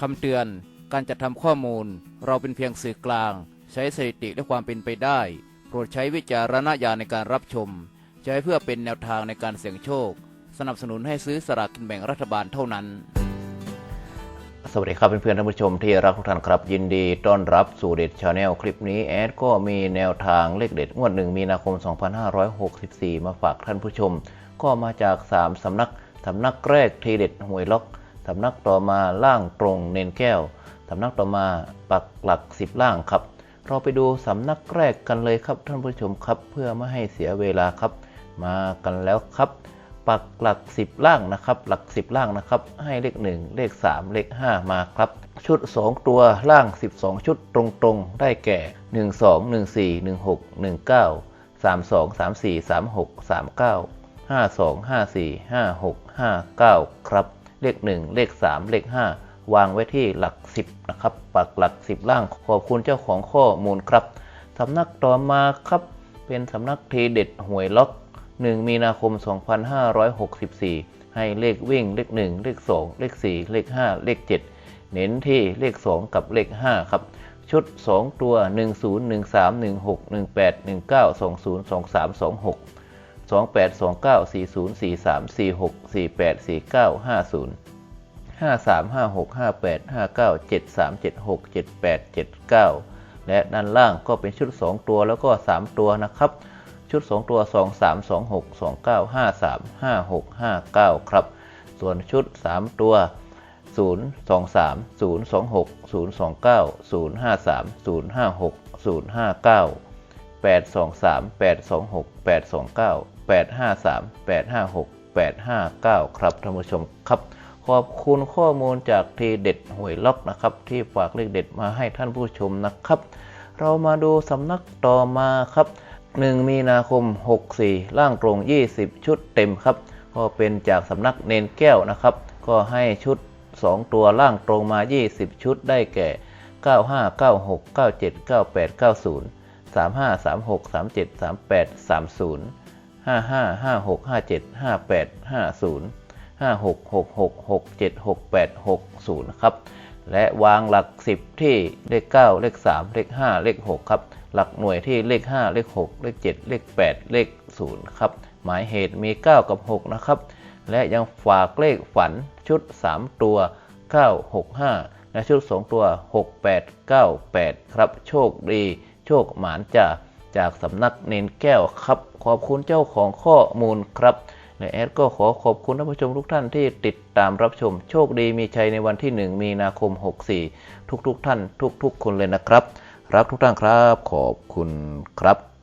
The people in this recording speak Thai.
คำเตือน การจัดทำข้อมูล เราเป็นเพียงสื่อกลาง ใช้สถิติและความเป็นไปได้ โปรดใช้วิจารณญาณในการรับชม ใช้เพื่อเป็นแนวทางในการเสี่ยงโชค สนับสนุนให้ซื้อสลากกินแบ่งรัฐบาลเท่านั้น สวัสดีครับเพื่อนๆท่านผู้ชมที่รักทุกท่านครับ ยินดีต้อนรับสู่เด็ดชาแนลคลิปนี้แอดก็มีแนวทางเลขเด็ดงวดหนึ่งมีนาคม 2564 มาฝากท่านผู้ชม ก็มาจาก 3สำนักสำนักแรกทีเด็ดหวยล็อก สำนักต่อมาล่างตรงเนนแก้ว สำนักต่อมาปักหลักสิบล่างครับ เราไปดูสำนักแรกกันเลยครับท่านผู้ชมครับ เพื่อไม่ให้เสียเวลาครับ มากันแล้วครับ ปักหลัก 10 ล่างนะครับ หลัก 10 ล่างนะครับ ให้เลข 1 เลข 3 เลข 5 มาครับ ชุด 2 ตัวล่าง 12 ชุดตรงๆ ได้แก่ 1 2 1 4 1 6 1 9 3 2 3 4 3 6 3 9 5 2 5 4 5 6 5 9 ครับ เลข 1 เลข 3 เลข 5 วางไว้ที่หลัก 10 นะครับ ปักหลัก 10 ล่างขอบคุณเจ้าของข้อมูลครับสำนักต่อมาครับ เป็นสำนักทีเด็ดหวยล็อก 1 มีนาคม 2564 ให้เลขวิ่งเลข 1 เลข 2 เลข 4 เลข 5 เลข 7 เน้นที่เลข 2 กับเลข 5 ครับชุด 2 ตัว 10 13 16 18 19 20 23 26 28 29 40 43 46 48 49 50 53 56 58 59 73 76 78 79 และด้านล่างก็เป็นชุด 2 ตัวแล้วก็ 3 ตัวนะครับ ชุด 2 ตัว 2 3 2 6 2 9 5 3 5 6 5 9 ครับ ส่วนชุด 3 ตัว 0 2 3 0 2 6 0 2 9 853 8 5 6 8 5 9 ครับท่านผู้ชมครับ ขอบคุณข้อมูลจากทีเด็ดหวยล็อกนะครับ ที่ฝากเลขเด็ดมาให้ท่านผู้ชมนะครับ เรามาดูสำนักต่อมาครับ 1 มีนาคม 64ล่างตรง 20 ชุดเต็มครับ ก็เป็นจากสำนักเนนแก้วนะครับ ก็ให้ชุด 2 ตัวล่างตรงมา 20 ชุดได้แก่ 95 96 97 98 90 35 36 37 38 30 55 56 57 58 50 56 66 67 68 60ครับและวางหลัก 10 ที่เลข 9 เลข 3 เลข 5 เลข 6 ครับ หลักหน่วยที่เลข 5 เลข 6 เลข 7 เลข 8 เลข 0 ครับ หมายเหตุมี 9 กับ 6 นะครับ และยังฝากเลขฝันชุด 3 ตัว 965 และชุด 2 ตัว 6898 ครับ โชคดี โชคหมานจ่า จากสำนักเนนแก้วครับ ขอบคุณเจ้าของข้อมูลครับและแอดก็ขอขอบคุณท่านผู้ชมทุกท่านที่ติดตามรับชมโชคดีมีชัยในวันที่ 1 มีนาคม 64 ทุกๆทท่าน ทุกๆ คนเลยนะครับ รักทุกท่านครับ ขอบคุณครับ